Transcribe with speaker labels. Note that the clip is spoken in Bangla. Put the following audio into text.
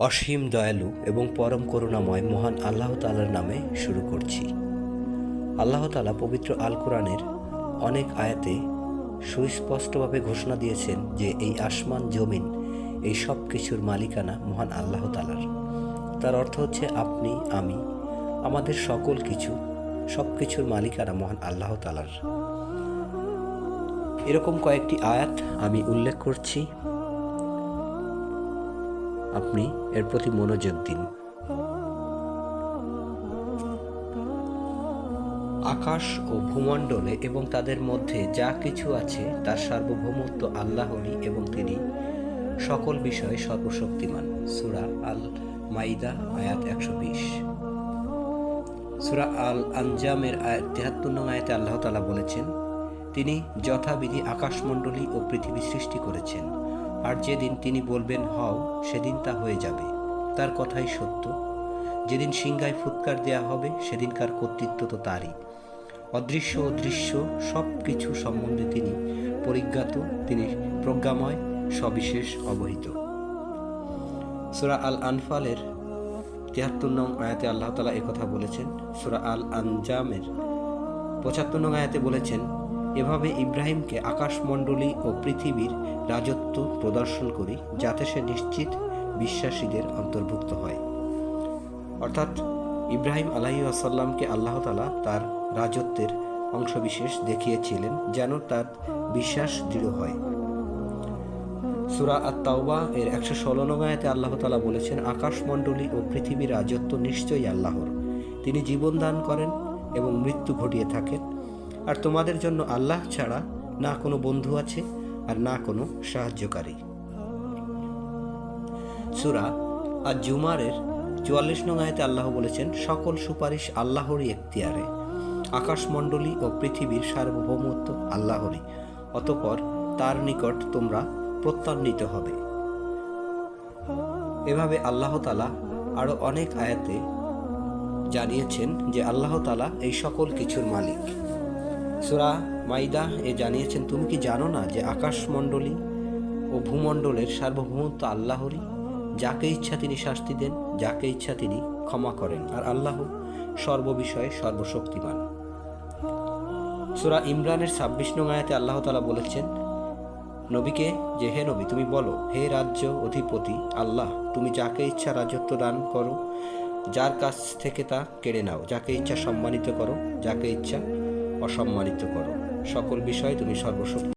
Speaker 1: অসীম দয়ালু এবং পরম করুণাময় মহান আল্লাহ তালার নামে শুরু করছি। আল্লাহ তালা পবিত্র আল কোরআনের অনেক আয়াতে সুস্পষ্টভাবে ঘোষণা দিয়েছেন যে এই আসমান জমিন, এই সব কিছুর মালিকানা মহান আল্লাহ তালার তার অর্থ হচ্ছে আপনি, আমি, আমাদের সকল কিছু সব কিছুর মালিকানা মহান আল্লাহ তালার এরকম কয়েকটি আয়াত আমি উল্লেখ করছি। আপনি এর প্রতি মনোযোগ দিন। আকাশ ও ভূমণ্ডলে এবং তাদের মধ্যে যা কিছু আছে, তার সার্বভৌমত্ব আল্লাহরই এবং তিনি। সকল বিষয়ে সর্বশক্তিমান। সুরা আল মাইদা আয়াত একশো বিশ। সুরা আল আনজামের আয়াত তেহাত্তর নং আয়াতে আল্লাহ তালা বলেছেন, তিনি যথাবিধি আকাশমণ্ডলী ও পৃথিবী সৃষ্টি করেছেন। আর যেদিন তিনি বলবেন, হও, সেদিন তা হয়ে যাবে। তার কথাই সত্য। যেদিন সিংহায় ফুৎকার দেয়া হবে সেদিনকার কর্তৃত্ব তো তারই। অদৃশ্য ও দৃশ্য সব কিছু সম্বন্ধে তিনি পরিজ্ঞাত, তিনি প্রজ্ঞাময়, সবিশেষ অবহিত। সুরা আল আনফালের তিয়াত্তর নং আয়াতে আল্লাহ তালা একথা বলেছেন। সুরা আল আনজামের পঁচাত্তর নং আয়াতে বলেছেন এভাবে ইব্রাহিমকে আকাশমণ্ডলী ও পৃথিবীর রাজত্ব প্রদর্শন করি যাতে সে নিশ্চিত বিশ্বাসীদের অন্তর্ভুক্ত হয়। অর্থাৎ ইব্রাহিম আলাহি আসাল্লামকে আল্লাহতালা তার রাজত্বের অংশবিশেষ দেখিয়েছিলেন যেন তার বিশ্বাস দৃঢ় হয়। সুরা আত তাওবা এর একশো ষোলো নগায়াতে আল্লাহ তালা বলেছেন, আকাশমণ্ডলী ও পৃথিবীর রাজত্ব নিশ্চয়ই আল্লাহর। তিনি জীবন দান করেন এবং মৃত্যু ঘটিয়ে থাকেন। আর তোমাদের জন্য আল্লাহ ছাড়া না কোনো বন্ধু আছে আর না কোনো সাহায্যকারী। সুরা আর জুমারের চুয়াল্লিশ নং আয়তে আল্লাহ বলেছেন, সকল সুপারিশ আল্লাহরই এখতিয়ারে, আকাশমণ্ডলী ও পৃথিবীর সার্বভৌমত্ব আল্লাহরই, অতপর তার নিকট তোমরা প্রত্যান্বিত হবে। এভাবে আল্লাহ তালা আরও অনেক আয়াতে জানিয়েছেন যে আল্লাহ তালা এই সকল কিছুর মালিক। সুরা মাইদা এ জানিয়েছেন, তুমি কি জানো না যে আকাশমণ্ডলী ও ভূমণ্ডলের সার্বভৌমত্ব আল্লাহরই? যাকে ইচ্ছা তিনি শাস্তি দেন, যাকে ইচ্ছা তিনি ক্ষমা করেন। আর আল্লাহ সর্ববিষয়ে সর্বশক্তিমান। সুরা ইমরানের ছাব্বিশ আয়াতে আল্লাহ তালা বলেছেন, নবীকে যে, হে নবী, তুমি বলো, হে রাজ্য অধিপতি আল্লাহ, তুমি যাকে ইচ্ছা রাজত্ব দান করো, যার কাছ থেকে তা কেড়ে নাও, যাকে ইচ্ছা সম্মানিত করো, যাকে ইচ্ছা অসম্মানিত করো। সকল বিষয়ে তুমি সর্বশক্তি